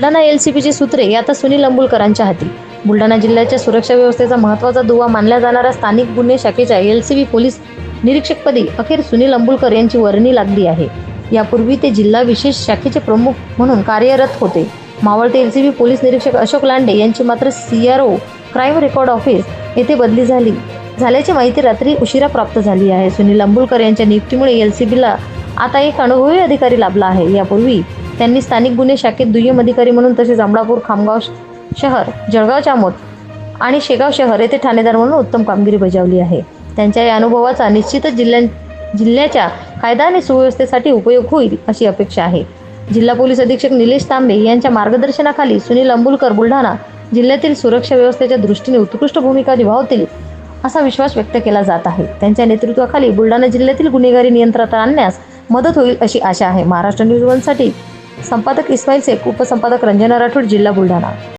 Buldhana L C बीची सूत्रे आता सुनील अंबुलकरांच्या हाती. बुलढाणा जिल्ह्याच्या सुरक्षा व्यवस्थेचा महत्त्वाचा दुवा मानल्या जाणाऱ्या स्थानिक गुन्हे शाखेच्या एल सी बी पोलीस निरीक्षकपदी अखेर सुनील अंबुलकर यांची वर्णी लागली आहे. यापूर्वी ते जिल्हा विशेष शाखेचे प्रमुख म्हणून कार्यरत होते. मावळते एल सी बी पोलीस निरीक्षक अशोक लांडे यांची मात्र C R O crime record office येथे बदली झाली. झाल्याची माहिती रात्री उशिरा प्राप्त झाली आहे. सुनील अंबुलकर यांच्या नियुक्तीमुळे एल सी बीला आता एक अनुभवी अधिकारी लाभला आहे. यापूर्वी त्यांनी स्थानिक गुन्हे शाखेत दुय्यम अधिकारी म्हणून तसेच अमळापूर खामगाव शहर जळगाव चामोद आणि शेगाव शहर येथे ठाणेदार म्हणून उत्तम कामगिरी बजावली आहे. त्यांच्या या अनुभवाचा निश्चितच जिल्ह्या जिल्ह्याच्या कायदा आणि सुव्यवस्थेसाठी उपयोग होईल अशी अपेक्षा आहे. जिल्हा पोलीस अधीक्षक निलेश तांबे यांच्या मार्गदर्शनाखाली सुनील अंबुलकर बुलढाणा जिल्ह्यातील सुरक्षा व्यवस्थेच्या दृष्टीने उत्कृष्ट भूमिका निभावतील असा विश्वास व्यक्त केला जात आहे. त्यांच्या नेतृत्वाखाली बुलढाणा जिल्ह्यातील गुन्हेगारी नियंत्रणात आणण्यास मदत होईल अशी आशा आहे. महाराष्ट्र न्यूज वनसाठी संपादक इस्माईल शेख उपसंपादक रंजना राठोड जिल्हा बुलढाणा.